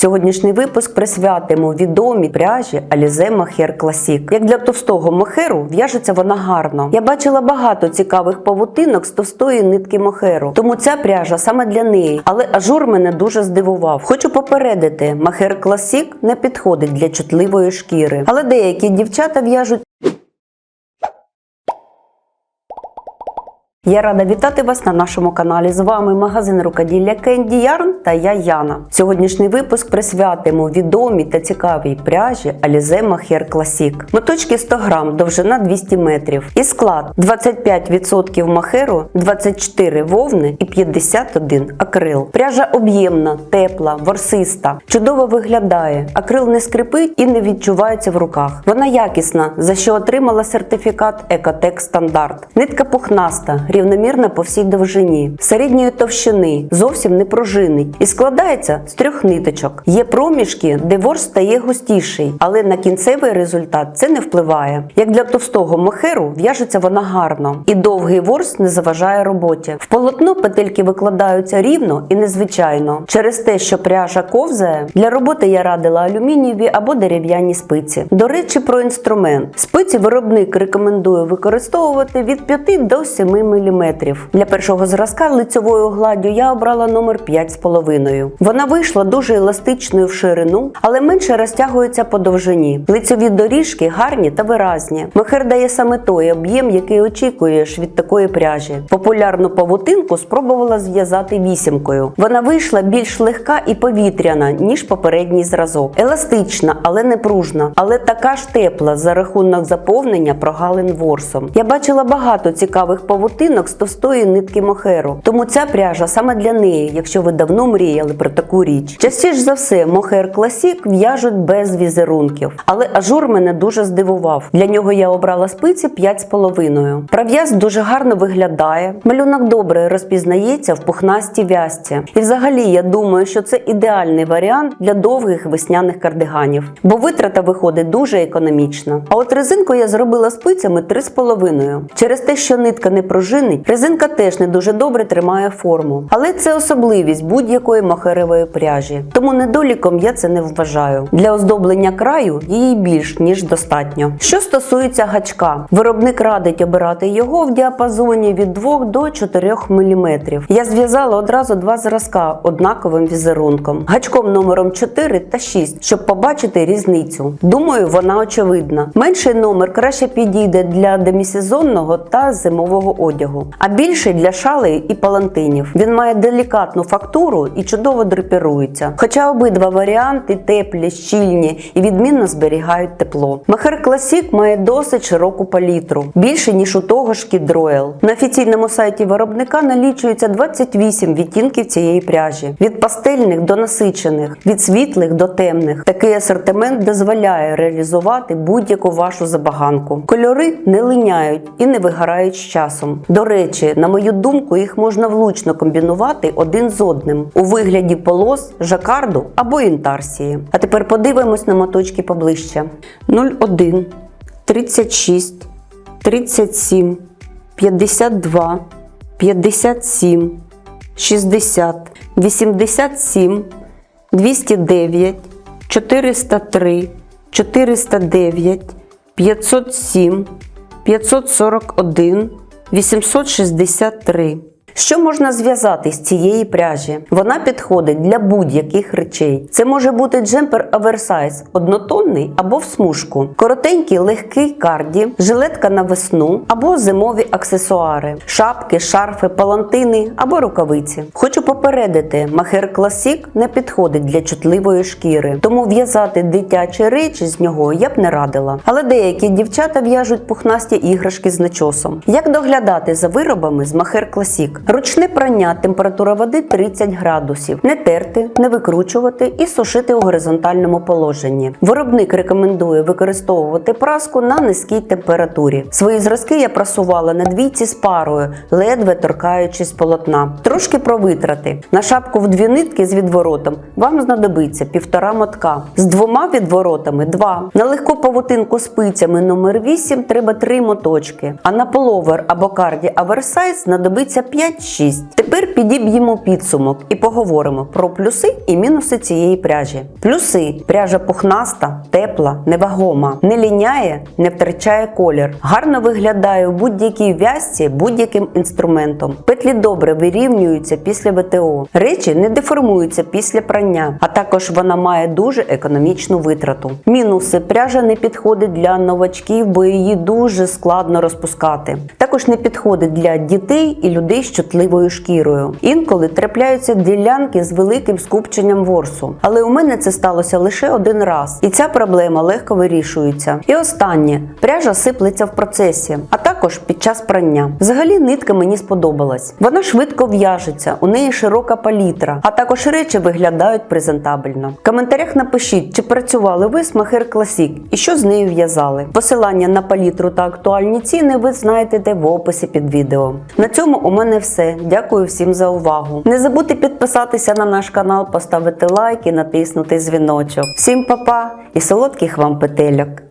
Сьогоднішній випуск присвятимо відомій пряжі Alize Mohair Classic. Як для товстого мохеру в'яжеться вона гарно. Я бачила багато цікавих павутинок з товстої нитки мохеру, тому ця пряжа саме для неї. Але ажур мене дуже здивував. Хочу попередити, Mohair Classic не підходить для чутливої шкіри, але деякі дівчата в'яжуть. Я рада вітати вас на нашому каналі. З вами магазин рукоділля Кенді Ярн та я Яна. Сьогоднішній випуск присвятимо відомій та цікавій пряжі Alize Mohair Classic. Моточки 100 грам, довжина 200 метрів. І склад 25% махеру, 24 вовни і 51 акрил. Пряжа об'ємна, тепла, ворсиста, чудово виглядає. Акрил не скрипить і не відчувається в руках. Вона якісна, за що отримала сертифікат Екотек Стандарт. Нитка пухнаста, рівномірна по всій довжині, середньої товщини, зовсім не пружинить і складається з трьох ниточок. Є проміжки, де ворс стає густіший, але на кінцевий результат це не впливає. Як для товстого мохеру в'яжеться вона гарно, і довгий ворс не заважає роботі. В полотно петельки викладаються рівно і незвичайно. Через те, що пряжа ковзає, для роботи я радила алюмінієві або дерев'яні спиці. До речі, про інструмент. Спиці виробник рекомендує використовувати від 5 до 7 мм. Для першого зразка лицьовою гладдю я обрала номер 5,5. Вона вийшла дуже еластичною в ширину, але менше розтягується по довжині. Лицьові доріжки гарні та виразні. Мохер дає саме той об'єм, який очікуєш від такої пряжі. Популярну павутинку спробувала зв'язати вісімкою. Вона вийшла більш легка і повітряна, ніж попередній зразок. Еластична, але не пружна, але така ж тепла за рахунок заповнення прогалин ворсом. Я бачила багато цікавих павутинок з товстої нитки мохеру, тому ця пряжа саме для неї, якщо ви давно мріяли про таку річ. Частіше за все, мохер класік в'яжуть без візерунків, але ажур мене дуже здивував. Для нього я обрала спиці 5,5. Прав'яз дуже гарно виглядає. Малюнок добре розпізнається в пухнастій в'язці. І взагалі я думаю, що це ідеальний варіант для довгих весняних кардиганів, бо витрата виходить дуже економічна. А от резинку я зробила спицями 3,5. Через те, що нитка не пружинить, резинка теж не дуже добре тримає форму. Але це особливість будь-якої махеревої пряжі. Тому недоліком я це не вважаю. Для оздоблення краю її більш ніж достатньо. Що стосується гачка, виробник радить обирати його в діапазоні від 2 до 4 мм. Я зв'язала одразу два зразка однаковим візерунком, гачком номером 4 та 6, щоб побачити різницю. Думаю, вона очевидна. Менший номер краще підійде для демісезонного та зимового одягу, а більший для шалей і палантинів. Він має делікатну фактуру і чудово драпірується. Хоча обидва варіанти теплі, щільні і відмінно зберігають тепло. Махер Classic має досить широку палітру, більше ніж у того ж Royal. На офіційному сайті виробника налічується 28 відтінків цієї пряжі: від пастельних до насичених, від світлих до темних. Такий асортимент дозволяє реалізувати будь-яку вашу забаганку. Кольори не линяють і не вигорають з часом. До речі, на мою думку, їх можна влучно комбінувати один з одним у вигляді полос, жакарду або інтарсії. А тепер подивимось на моточки поближче: 01, 36, 37, 52, 57, 60, 87, 209, 403, 409, 507, 541, 863. Що можна зв'язати з цієї пряжі? Вона підходить для будь-яких речей. Це може бути джемпер оверсайз, однотонний або в смужку, коротенький легкий карді, жилетка на весну або зимові аксесуари, шапки, шарфи, палантини або рукавиці. Хочу попередити, махер Classic не підходить для чутливої шкіри, тому в'язати дитячі речі з нього я б не радила. Але деякі дівчата в'яжуть пухнасті іграшки з начосом. Як доглядати за виробами з махер Classic? Ручне прання, температура води 30 градусів. Не терти, не викручувати і сушити у горизонтальному положенні. Виробник рекомендує використовувати праску на низькій температурі. Свої зразки я прасувала на двійці з парою, ледве торкаючись полотна. Трошки про витрати. На шапку в дві нитки з відворотом вам знадобиться півтора мотка. З двома відворотами два. На легку павутинку спицями номер 8 треба 3 моточки. А на половер або карді оверсайз знадобиться 5 5-6. Тепер підіб'ємо підсумок і поговоримо про плюси і мінуси цієї пряжі. Плюси: пряжа пухнаста, тепла, невагома, не ліняє, не втрачає колір, гарно виглядає у будь-якій в'язці будь-яким інструментом. Петлі добре вирівнюються після ВТО. Речі не деформуються після прання, а також вона має дуже економічну витрату. Мінуси пряжа не підходить для новачків, бо її дуже складно розпускати. Також не підходить для дітей і людей з чутливою шкірою. Інколи трапляються ділянки з великим скупченням ворсу. Але у мене це сталося лише один раз, і ця проблема легко вирішується. І останнє пряжа сиплеться в процесі, а також під час прання. Взагалі нитка мені сподобалась. Вона швидко в'яжеться, у неї широка палітра, а також речі виглядають презентабельно. В коментарях напишіть, чи працювали ви з Махер Classic і що з нею в'язали. Посилання на палітру та актуальні ціни ви знайдете в описі під відео. На цьому у мене все. Дякую всім за увагу. Не забудьте підписатися на наш канал, поставити лайк і натиснути дзвіночок. Всім па-па і солодких вам петельок!